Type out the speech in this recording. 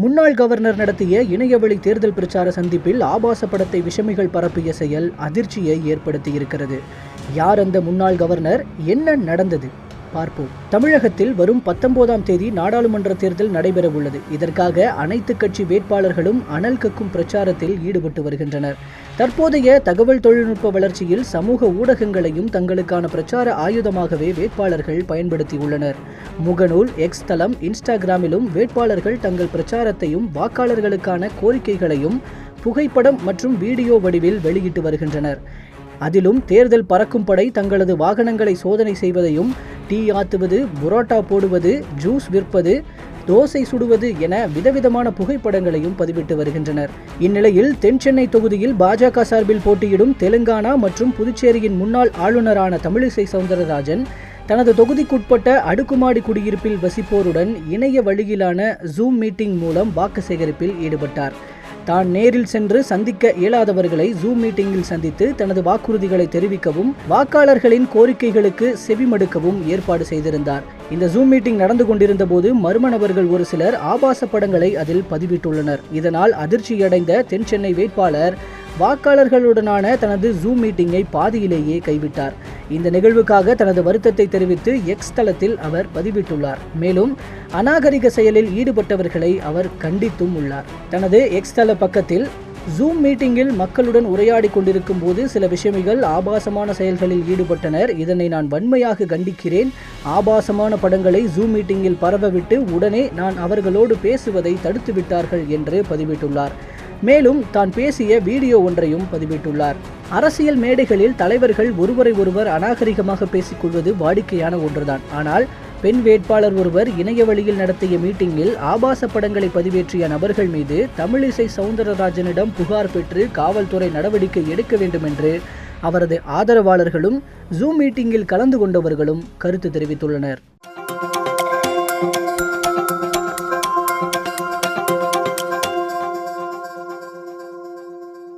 முன்னாள் கவர்னர் நடத்திய இணையவழி தேர்தல் பிரச்சார சந்திப்பில் ஆபாச படத்தை விஷமிகள் பரப்பிய செயல் அதிர்ச்சியை ஏற்படுத்தியிருக்கிறது. யார் அந்த முன்னாள் கவர்னர்? என்ன நடந்தது? பார்ப்போம். தமிழகத்தில் வரும் பத்தொன்பதாம் தேதி நாடாளுமன்ற தேர்தல் நடைபெறவுள்ளது. இதற்காக அனைத்து கட்சி வேட்பாளர்களும் அனல் கக்கும் பிரச்சாரத்தில் ஈடுபட்டு வருகின்றனர். தற்போதைய தகவல் தொழில்நுட்ப வளர்ச்சியில் சமூக ஊடகங்களையும் தங்களுக்கான பிரச்சார ஆயுதமாகவே வேட்பாளர்கள் பயன்படுத்தியுள்ளனர். முகநூல் எக்ஸ் தளம் இன்ஸ்டாகிராமிலும் வேட்பாளர்கள் தங்கள் பிரச்சாரத்தையும் வாக்காளர்களுக்கான கோரிக்கைகளையும் புகைப்படம் மற்றும் வீடியோ வடிவில் வெளியிட்டு வருகின்றனர். அதிலும் தேர்தல் பறக்கும் படை தங்களது வாகனங்களை சோதனை செய்வதையும் டீ ஆத்துவது புரோட்டா போடுவது ஜூஸ் விற்பது தோசை சுடுவது என விதவிதமான புகைப்படங்களையும் பதிவிட்டு வருகின்றனர். இந்நிலையில் தென் சென்னை தொகுதியில் பாஜக சார்பில் போட்டியிடும் தெலுங்கானா மற்றும் புதுச்சேரியின் முன்னாள் ஆளுநரான தமிழிசை சவுந்தரராஜன் தனது தொகுதிக்குட்பட்ட அடுக்குமாடி குடியிருப்பில் வசிப்போருடன் இணைய வழியிலான ஜூம் மீட்டிங் மூலம் வாக்கு சேகரிப்பில் ஈடுபட்டார். தான் நேரில் சென்று சந்திக்க இயலாதவர்களை ஜூம் மீட்டிங்கில் சந்தித்து தனது வாக்குறுதிகளை தெரிவிக்கவும் வாக்காளர்களின் கோரிக்கைகளுக்கு செவிமடுக்கவும் ஏற்பாடு செய்திருந்தார். இந்த ஜூம் மீட்டிங் நடந்து கொண்டிருந்த போது மர்ம நபர்கள் ஒரு சிலர் ஆபாச படங்களை அதில் பதிவிட்டுள்ளனர். இதனால் அதிர்ச்சியடைந்த தென் சென்னை வேட்பாளர் வாக்காளர்களுடனான தனது ஜூம் மீட்டிங்கை பாதியிலேயே கைவிட்டார். இந்த நிகழ்வுக்காக தனது வருத்தத்தை தெரிவித்து எக்ஸ் தளத்தில் அவர் பதிவிட்டுள்ளார். மேலும் அநாகரிக செயலில் ஈடுபட்டவர்களை அவர் கண்டித்தும் உள்ளார். தனது எக்ஸ் தள பக்கத்தில் ஜூம் மீட்டிங்கில் மக்களுடன் உரையாடி கொண்டிருக்கும் போது சில விஷயமிகள் ஆபாசமான செயல்களில் ஈடுபட்டனர். இதனை நான் வன்மையாக கண்டிக்கிறேன். ஆபாசமான படங்களை ஜூம் மீட்டிங்கில் பரவவிட்டு உடனே நான் அவர்களோடு பேசுவதை தடுத்து விட்டார்கள் என்று பதிவிட்டுள்ளார். மேலும் தான் பேசிய வீடியோ ஒன்றையும் பதிவிட்டுள்ளார். அரசியல் மேடைகளில் தலைவர்கள் ஒருவரை ஒருவர் அநாகரிகமாக பேசிக்கொள்வது வாடிக்கையான ஒன்றுதான். ஆனால் பெண் வேட்பாளர் ஒருவர் இணைய வழியில் நடத்திய மீட்டிங்கில் ஆபாச படங்களை பதிவேற்றிய நபர்கள் மீது தமிழிசை சவுந்தரராஜனிடம் புகார் பெற்று காவல்துறை நடவடிக்கை எடுக்க வேண்டும் என்று அவரது ஆதரவாளர்களும் ஜூம் மீட்டிங்கில் கலந்து கொண்டவர்களும் கருத்து தெரிவித்துள்ளனர்.